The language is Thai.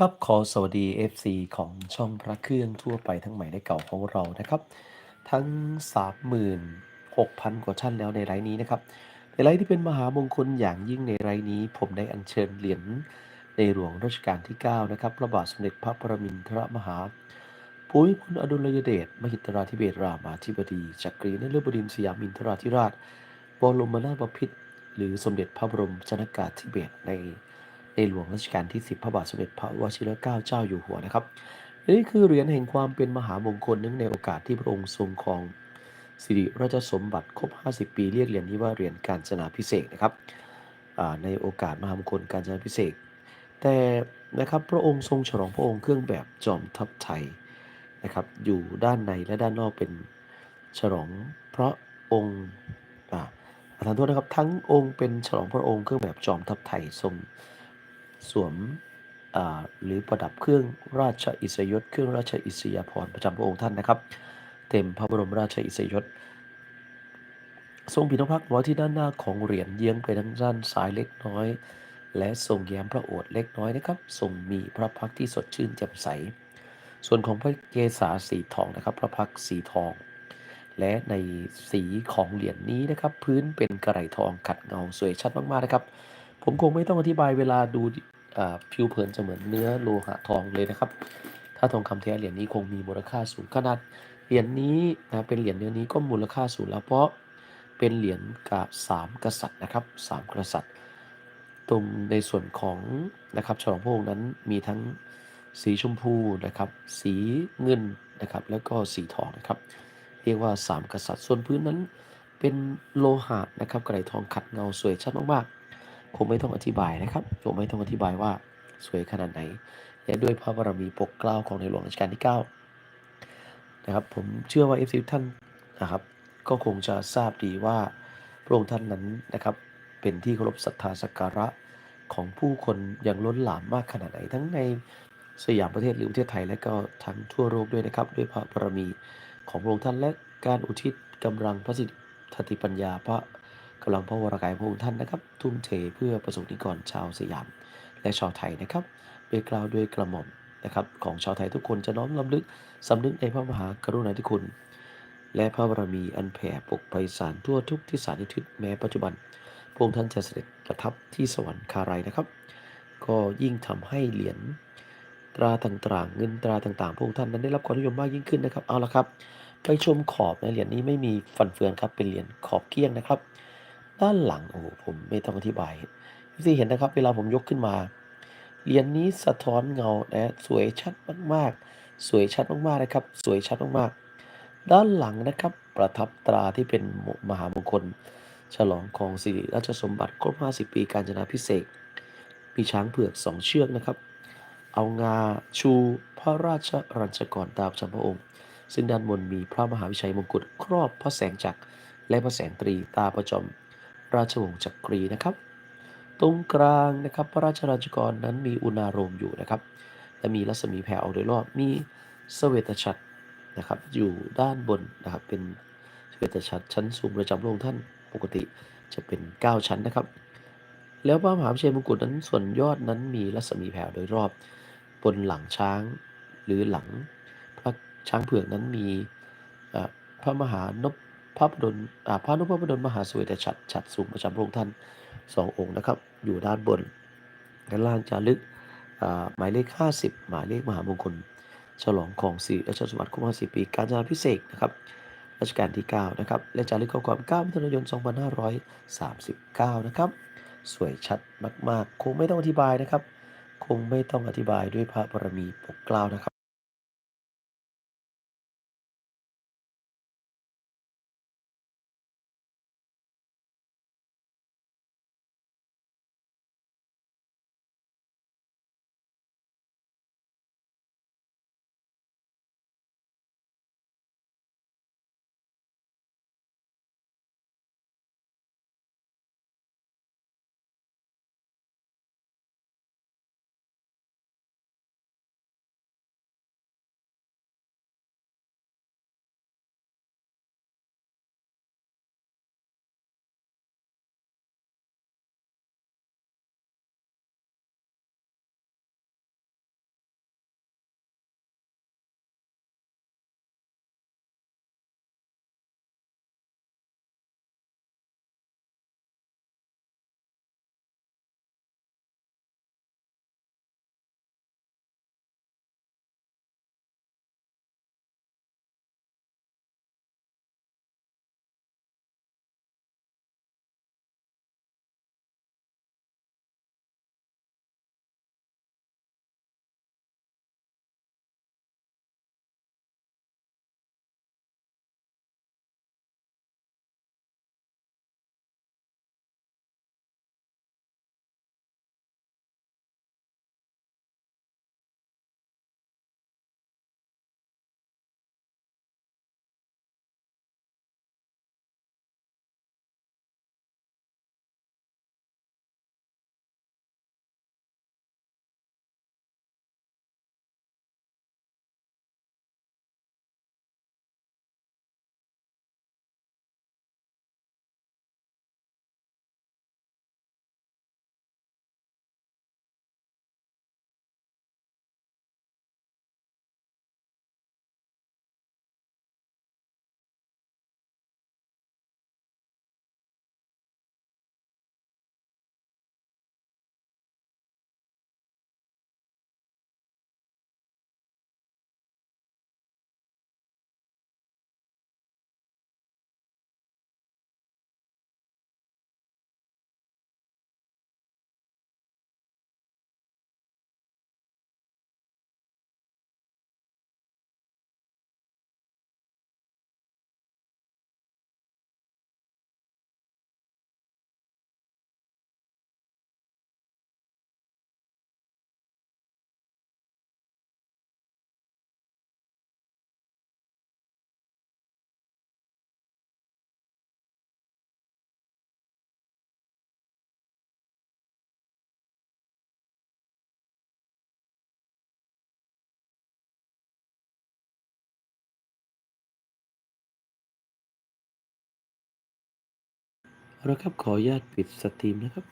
ครับขอสวัสดี FC ของช่องพระเครื่องทั่วไปทั้งใหม่และเก่าของเรานะครับ ทั้ง 36,000 กว่าท่านแล้วในไลน์นี้นะครับ ในไลน์ที่เป็นมหามงคลอย่างยิ่งในไลน์นี้ ผมได้อัญเชิญเหรียญในหลวงรัชกาลที่ 9 นะครับพระบาทสมเด็จพระปรมินทรมหาภูมิพลอดุลยเดชมหิตราธิเบศรามาธิบดีจักรีนฤบดินสยามินทราธิราชบรมนาถบพิตรหรือสมเด็จพระบรมชนากาธิเบศใน ในหลวงรัชกาลที่ 10 พระบาทสมเด็จพระวชิรเกล้าเจ้าอยู่หัวนะครับนี่คือเหรียญแห่งความเป็นมหามงคลเนื่องในโอกาสที่พระองค์ทรงครองสิริราชสมบัติครบ 50 ปีเรียกเหรียญนี้ว่าเหรียญการจนาพิเศษนะครับในโอกาสมหามงคลการจนาพิเศษแต่นะครับพระองค์ทรงฉลองพระองค์เครื่องแบบจอมทัพไทยนะครับอยู่ด้านในและด้านนอกเป็นฉลองพระองค์อ่าระทานโทษนะครับทั้งองค์เป็นฉลองพระองค์เครื่องแบบจอมทัพไทยทรง สวมหรือประดับเครื่องราชอิสริยศ เครื่องราชอิสยาภรณ์ประจำพระองค์ท่านนะครับ เต็มพระบรมราชอิสริยศ ทรงพินพักษ์ไว้ที่ด้านหน้าของเหรียญเยื้องไปทางด้านซ้ายเล็กน้อย และทรงแย้มพระโอษฐ์เล็กน้อยนะครับทรงมีพระพักที่สดชื่นแจ่มใส ส่วนของพระเกศาสีทองนะครับ พระพักสีทอง และในสีของเหรียญนี้นะครับ พื้นเป็นกระไรทองขัดเงาสวยชัดมากๆนะครับผมคงไม่ต้องอธิบายเวลาดู ผิวเผินจะเหมือนเนื้อโลหะทองเลยนะครับ ถ้าทองคำแท้เหรียญนี้คงมีมูลค่าสูงขนาดเหรียญนี้นะเป็นเหรียญเนื้อนี้ก็มูลค่าสูงแล้วเพราะเป็นเหรียญกับสามกษัตริย์นะครับสามกษัตริย์ ตรงในส่วนของนะครับฉลองพระองค์นั้นมีทั้งสีชมพูนะครับ สีเงินนะครับ แล้วก็สีทองนะครับ เรียกว่าสามกษัตริย์ ส่วนพื้นนั้นเป็นโลหะนะครับกระไรทองขัดเงาสวยชัดมากๆ คงไม่ต้องอธิบายนะครับผมไม่ต้องอธิบายว่าสวยขนาดไหน และด้วยพระบารมีปกเกล้าของในหลวงรัชกาลที่ 9 นะครับ ผมเชื่อว่าเอฟซีท่านนะครับ ก็คงจะทราบดีว่าพระองค์ท่านนั้นนะครับ เป็นที่เคารพศรัทธาสักการะของผู้คนอย่างล้นหลามมากขนาดไหน ทั้งในสยามประเทศหรือประเทศไทยและก็ทั้งทั่วโลกด้วยนะครับ ด้วยพระบารมีของพระองค์ท่านและการอุทิศกำลังพระสิทธิปัญญาพระ กำลังพระวรากายพระองค์ท่านนะครับ ทุ่มเทเพื่อประสบนิกรชาวสยาม และชาวไทยนะครับโดยกล่าวด้วยกระหม่อมนะครับของชาวไทยทุกคนจะน้อมลำลึกสำนึกในพระมหากรุณาธิคุณ และพระบารมีอันแผ่ปกไพศาลทั่วทุกที่สารทิศแม้ปัจจุบัน พระองค์ท่านจะเสด็จประทับที่สวรรคาลัยนะครับ ก็ยิ่งทำให้เหรียญตราต่างๆ เงินตราต่างๆ พระองค์ท่านนั้นได้รับความนิยมมากยิ่งขึ้นนะครับ เอาละครับ ไปชมขอบในเหรียญนี้ไม่มีฟันเฟืองครับ เป็นเหรียญขอบเกี้ยงนะครับ ด้านหลังโอ้ผมไม่ต้องอธิบายที่เห็นนะครับ เวลาผมยกขึ้นมาเหรียญนี้สะท้อนเงานะสวยชัดมากๆ สวยชัดมากๆนะครับ สวยชัดมากๆ ด้านหลังนะครับ ประทับตราที่เป็นมหามงคล ฉลองของสิริราชสมบัติครบ 50 ปีการจนาพิเศษมีช้างเผือกสองเชือกนะครับ เอางาชูพระราชรัญจกรตามจำพระองค์ ซึ่งด้านบนมีพระมหาวิชัยมงกุฎครอบพระแสงจักรและพระแสงตรีตาประจอม ราชวงศ์จักรีนะครับ ตรงกลางนะครับพระราชรัญจกรนั้นมีอุณาโรมอยู่นะครับ และมีรัศมีแผ่ออกโดยรอบมีเสเวตฉัตรนะครับ อยู่ด้านบนนะครับเป็นเสเวตฉัตรชั้นสูงประจำพระองค์ท่านปกติจะเป็น 9 ชั้นนะครับ แล้วพระมหาวิชัยมงกุฎนั้นส่วนยอดนั้นมีรัศมีแผ่โดยรอบบนหลังช้างหรือหลังพระช้างเผือกนั้นมีพระมหานพ พระบดลพระนพพระดลมหาสวยแต่ฉัตรฉัตรสูงประจำพระองค์ท่านสององค์นะครับ อยู่ด้านบนด้านล่างจารึกหมายเลข 50 หมายเลขมหามงคล ฉลองของสิริราชสมบัติครบ50 ปี การจนาพิเศษนะครับรัชกาลที่ 9 นะครับ และจารึกข้อความ9มิถุนายน 2539 นะครับ สวยชัดมาก ๆ คงไม่ต้องอธิบายนะครับ คงไม่ต้องอธิบายด้วยพระบารมีปกเกล้านะครับ เอาละครับขออนุญาตปิดสตรีมนะครับ